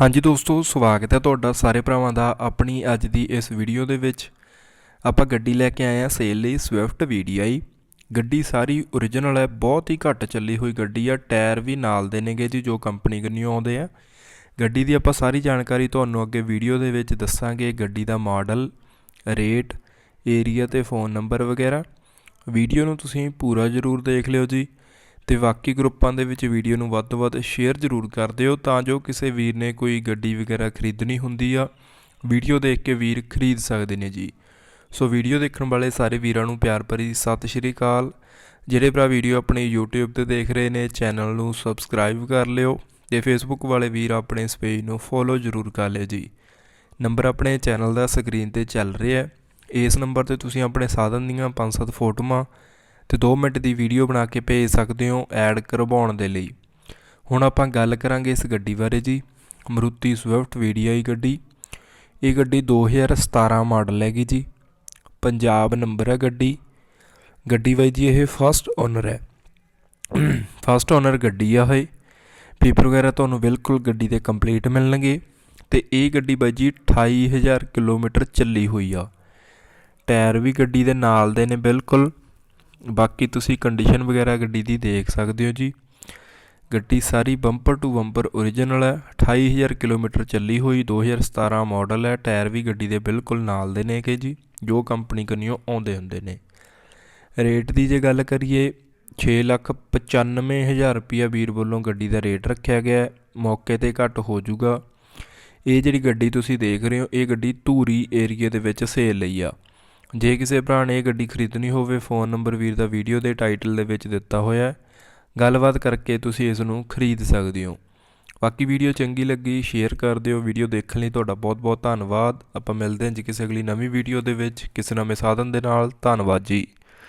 ਹਾਂਜੀ ਦੋਸਤੋ, ਸਵਾਗਤ ਹੈ ਤੁਹਾਡਾ ਸਾਰੇ ਭਰਾਵਾਂ ਦਾ ਆਪਣੀ ਅੱਜ ਦੀ ਇਸ ਵੀਡੀਓ ਦੇ ਵਿੱਚ। ਆਪਾਂ ਗੱਡੀ ਲੈ ਕੇ ਆਏ ਆ ਸੇਲ ਲਈ ਸਵਿਫਟ VDI ਗੱਡੀ ਸਾਰੀ ਓਰੀਜਨਲ ਹੈ, ਬਹੁਤ ਹੀ ਘੱਟ ਚੱਲੀ ਹੋਈ ਗੱਡੀ ਆ, ਟਾਇਰ ਵੀ ਨਾਲ ਦੇ ਨੇਗੇ ਜੀ, ਜੋ ਕੰਪਨੀ ਕੰਨਿਓ ਆਉਂਦੇ ਆ। ਗੱਡੀ ਦੀ ਆਪਾਂ ਸਾਰੀ ਜਾਣਕਾਰੀ ਤੁਹਾਨੂੰ ਅੱਗੇ ਵੀਡੀਓ ਦੇ ਵਿੱਚ ਦੱਸਾਂਗੇ, ਗੱਡੀ ਦਾ ਮਾਡਲ ਰੇਟ ਏਰੀਆ ਤੇ ਫੋਨ ਨੰਬਰ ਵਗੈਰਾ। ਵੀਡੀਓ ਨੂੰ ਤੁਸੀਂ ਪੂਰਾ ਜ਼ਰੂਰ ਦੇਖ ਲਿਓ ਜੀ। ਤੇ ਬਾਕੀ ਗਰੁੱਪਾਂ ਦੇ ਵਿੱਚ ਵੀਡੀਓ ਨੂੰ ਵੱਧ ਤੋਂ ਵੱਧ ਸ਼ੇਅਰ ਜ਼ਰੂਰ ਕਰ ਦਿਓ ਤਾਂ ਜੋ ਕਿਸੇ ਵੀਰ ਨੇ ਕੋਈ ਗੱਡੀ ਵਗੈਰਾ ਖਰੀਦਣੀ ਹੁੰਦੀ ਆ। ਵੀਡੀਓ ਦੇਖ ਕੇ ਵੀਰ ਖਰੀਦ ਸਕਦੇ ਨੇ ਜੀ। ਸੋ ਵੀਡੀਓ ਦੇਖਣ ਵਾਲੇ ਸਾਰੇ ਵੀਰਾਂ ਨੂੰ ਪਿਆਰ ਭਰੀ ਸਤਿ ਸ਼੍ਰੀ ਅਕਾਲ। ਜਿਹੜੇ ਭਰਾ ਵੀਡੀਓ ਆਪਣੇ YouTube ਤੇ ਦੇਖ ਰਹੇ ਨੇ ਚੈਨਲ ਨੂੰ ਸਬਸਕ੍ਰਾਈਬ ਕਰ ਲਿਓ ਤੇ Facebook ਵਾਲੇ ਵੀਰ ਆਪਣੇ ਇਸ ਪੇਜ ਨੂੰ ਫੋਲੋ ਜ਼ਰੂਰ ਕਰ ਲਿਓ ਜੀ। ਨੰਬਰ ਆਪਣੇ ਚੈਨਲ ਦਾ ਸਕਰੀਨ ਤੇ ਚੱਲ ਰਿਹਾ ਹੈ। ਇਸ ਨੰਬਰ ਤੇ ਤੁਸੀਂ ਆਪਣੇ ਸਾਧਨ ਦੀਆਂ 5-7 ਫੋਟੋਆਂ ਤੇ 2 ਮਿੰਟ ਦੀ ਵੀਡੀਓ ਬਣਾ ਕੇ ਭੇਜ ਸਕਦੇ ਹੋ ਐਡ ਕਰਵਾਉਣ ਦੇ ਲਈ। ਹੁਣ ਆਪਾਂ ਗੱਲ ਕਰਾਂਗੇ ਇਸ ਗੱਡੀ ਬਾਰੇ ਜੀ। ਮਰੂਤੀ ਸਵਿਫਟ VDI ਗੱਡੀ। ਇਹ ਗੱਡੀ 2017 ਮਾਡਲ ਹੈਗੀ ਜੀ। ਪੰਜਾਬ ਨੰਬਰ ਹੈ ਗੱਡੀ। ਗੱਡੀ ਬਾਈ ਜੀ, ਇਹ ਫਸਟ ਓਨਰ ਹੈ। ਫਸਟ ਓਨਰ ਗੱਡੀ ਆ ਇਹ। ਪੇਪਰ ਵਗੈਰਾ ਤੁਹਾਨੂੰ ਬਿਲਕੁਲ ਗੱਡੀ ਦੇ ਕੰਪਲੀਟ ਮਿਲਣਗੇ। ਤੇ ਇਹ ਗੱਡੀ ਬਾਈ ਜੀ 28000 ਕਿਲੋਮੀਟਰ ਚੱਲੀ ਹੋਈ ਆ। ਟਾਇਰ ਵੀ ਗੱਡੀ ਦੇ ਨਾਲ ਦੇ ਨੇ ਬਿਲਕੁਲ। ਬਾਕੀ ਤੁਸੀਂ ਕੰਡੀਸ਼ਨ ਵਗੈਰਾ ਗੱਡੀ ਦੀ ਦੇਖ ਸਕਦੇ ਹੋ ਜੀ। ਗੱਡੀ ਸਾਰੀ ਬੰਪਰ ਟੂ ਬੰਪਰ ਓਰੀਜਨਲ ਹੈ 28000 ਕਿਲੋਮੀਟਰ ਚੱਲੀ ਹੋਈ 2017 ਮਾਡਲ ਹੈ, ਟਾਇਰ ਵੀ ਗੱਡੀ ਦੇ ਬਿਲਕੁਲ ਨਾਲ ਦੇ ਨੇ ਕਿ ਜੀ, ਜੋ ਕੰਪਨੀ ਕੰਨਿਓ ਆਉਂਦੇ ਹੁੰਦੇ ਨੇ। ਰੇਟ ਦੀ ਜੇ ਗੱਲ ਕਰੀਏ 695000 ਰੁਪਿਆ ਵੀਰ ਵੱਲੋਂ ਗੱਡੀ ਦਾ ਰੇਟ ਰੱਖਿਆ ਗਿਆ ਮੌਕੇ ਤੇ ਘੱਟ ਹੋ ਜਾਊਗਾ। ਇਹ ਜਿਹੜੀ ਗੱਡੀ ਤੁਸੀਂ ਦੇਖ ਰਹੇ ਹੋ, ਇਹ ਗੱਡੀ ਧੂਰੀ ਏਰੀਏ ਦੇ ਵਿੱਚ ਸੇਲ ਲਈ ਆ। ਜੇ ਕਿਸੇ ਭਰਾ ਨੇ ਇਹ ਗੱਡੀ ਖਰੀਦਣੀ ਹੋਵੇ, ਫੋਨ ਨੰਬਰ ਵੀਰ ਦਾ ਵੀਡੀਓ ਦੇ ਟਾਈਟਲ ਦੇ ਵਿੱਚ ਦਿੱਤਾ ਹੋਇਆ ਹੈ। ਗੱਲਬਾਤ ਕਰਕੇ ਤੁਸੀਂ ਇਸ ਨੂੰ ਖਰੀਦ ਸਕਦੇ ਹੋ। ਬਾਕੀ ਵੀਡੀਓ ਚੰਗੀ ਲੱਗੀ, ਸ਼ੇਅਰ ਕਰ ਦਿਓ। ਵੀਡੀਓ ਦੇਖਣ ਲਈ ਤੁਹਾਡਾ ਬਹੁਤ ਬਹੁਤ ਧੰਨਵਾਦ। ਆਪਾਂ ਮਿਲਦੇ ਹਾਂ ਜੀ ਕਿਸੇ ਅਗਲੀ ਨਵੀਂ ਵੀਡੀਓ ਦੇ ਵਿੱਚ। ਕਿਸੇ ਨਵੇਂ ਸਾਧਨ ਦੇ ਨਾਲ। ਧੰਨਵਾਦ ਜੀ।